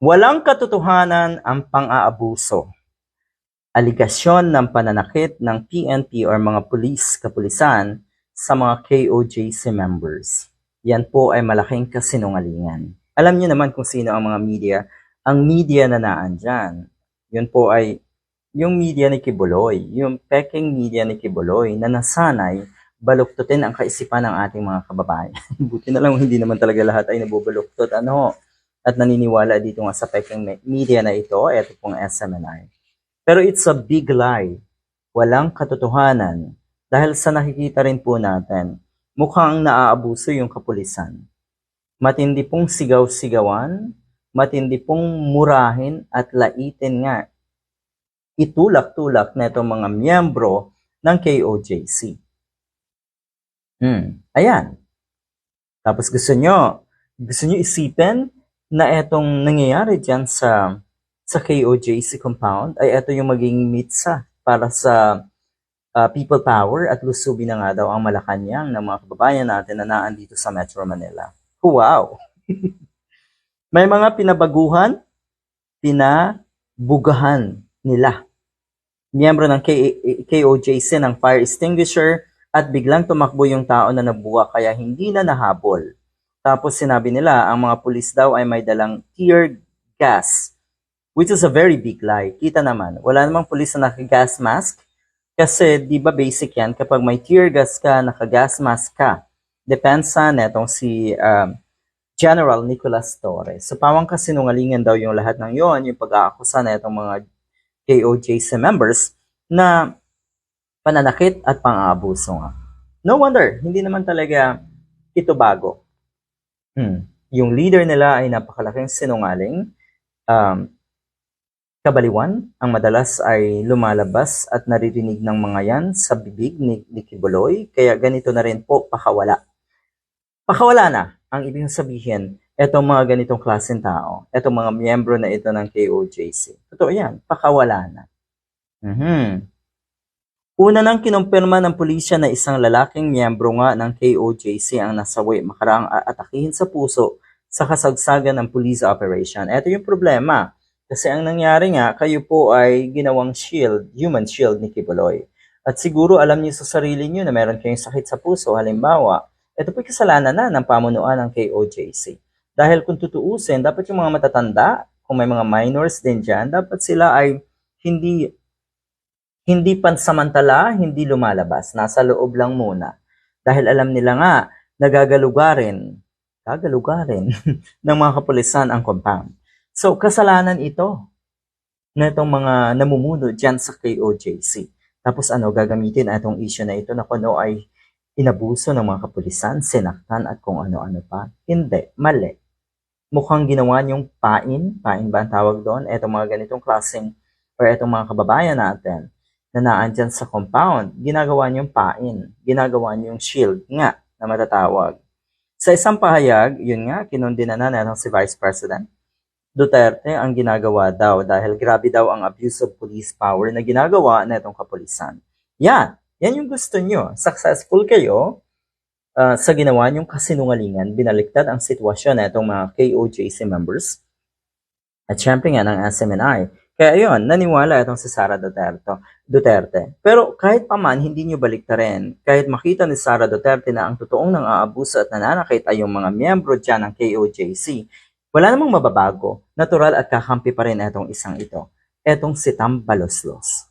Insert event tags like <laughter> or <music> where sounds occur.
Walang katotohanan ang pang-aabuso. Aligasyon ng pananakit ng PNP or mga pulis kapulisan sa mga KOJC members. Yan po ay malaking kasinungalingan. Alam niyo naman kung sino ang mga media. Ang media na naandyan. Yun po ay yung media ni Kibuloy, yung peking media ni Kibuloy na nasanay baluktutin ang kaisipan ng ating mga kababayan. <laughs> Buti na lang hindi naman talaga lahat ay nabubuluktot. Ano? At naniniwala dito nga sa peking me- media na ito, ito pong SMNI. Pero it's a big lie. Walang katotohanan. Dahil sa nakikita rin po natin, mukhang naaabuso yung kapulisan. Matindi pong sigaw-sigawan, matindi pong murahin at laitin nga. Itulak-tulak na itong mga miyembro ng KOJC. Hmm, ayan. Tapos gusto nyo, gusto nyo isipin na etong nangyayari dyan sa sa KOJC compound ay ito yung maging mitsa para sa uh, people power at lusubi na nga daw ang Malacanang ng mga kababayan natin na naandito sa Metro Manila. Wow! <laughs> May mga pinabaguhan, pinabugahan nila. Miyembro ng K- KOJC ng fire extinguisher at biglang tumakbo yung tao na nabuwa kaya hindi na nahabol. Tapos sinabi nila ang mga pulis daw ay may dalang tear gas which is a very big lie. Kita naman, wala namang pulis na naka-gas mask kasi di ba basic yan kapag may tear gas ka, naka-gas mask ka. Depensa netong si um, General Nicolas Torres. So pawang kasinungalingan daw yung lahat ng yon, yung pag-aakusa na itong mga KOJC members na pananakit at pang-aabuso nga. No wonder, hindi naman talaga ito bago. Hmm. Yung leader nila ay napakalaking sinungaling. Um, kabaliwan ang madalas ay lumalabas at naririnig ng mga yan sa bibig ni, ni Kibuloy. Kaya ganito na rin po, pakawala. Pakawala na ang ibig sabihin, etong mga ganitong klaseng tao, etong mga miyembro na ito ng KOJC. Totoo yan, pakawala na. Mhm. Una nang kinumpirma ng pulisya na isang lalaking miyembro nga ng KOJC ang nasawi makaraang atakihin sa puso sa kasagsagan ng police operation. Ito yung problema. Kasi ang nangyari nga, kayo po ay ginawang shield, human shield ni Kibuloy. At siguro alam niyo sa sarili niyo na meron kayong sakit sa puso, halimbawa, ito po'y kasalanan na ng pamunuan ng KOJC. Dahil kung tutuusin, dapat yung mga matatanda, kung may mga minors din dyan, dapat sila ay hindi hindi pansamantala, hindi lumalabas. Nasa loob lang muna. Dahil alam nila nga, nagagalugarin, gagalugarin <laughs> ng mga kapulisan ang compound. So, kasalanan ito na itong mga namumuno dyan sa KOJC. Tapos ano, gagamitin itong issue na ito na kung ano ay inabuso ng mga kapulisan, sinaktan at kung ano-ano pa. Hindi, mali. Mukhang ginawa niyong pain, pain ba ang tawag doon? Itong mga ganitong klaseng or itong mga kababayan natin na naandyan sa compound, ginagawa niyong pain, ginagawa niyong shield nga na matatawag. Sa isang pahayag, yun nga, kinundina na netong si Vice President Duterte ang ginagawa daw dahil grabe daw ang abuse of police power na ginagawa netong kapulisan. Yan, yan yung gusto nyo. Successful kayo uh, sa ginawa nyong kasinungalingan, binaliktad ang sitwasyon na itong mga KOJC members at syempre nga ng SMNI. Kaya yun, naniwala itong si Sara Duterte. Duterte. Pero kahit pa man, hindi nyo baliktarin. Kahit makita ni Sara Duterte na ang totoong nang aabuso at nananakit ay yung mga miyembro dyan ng KOJC, wala namang mababago. Natural at kakampi pa rin itong isang ito. Etong si Tam Baloslos.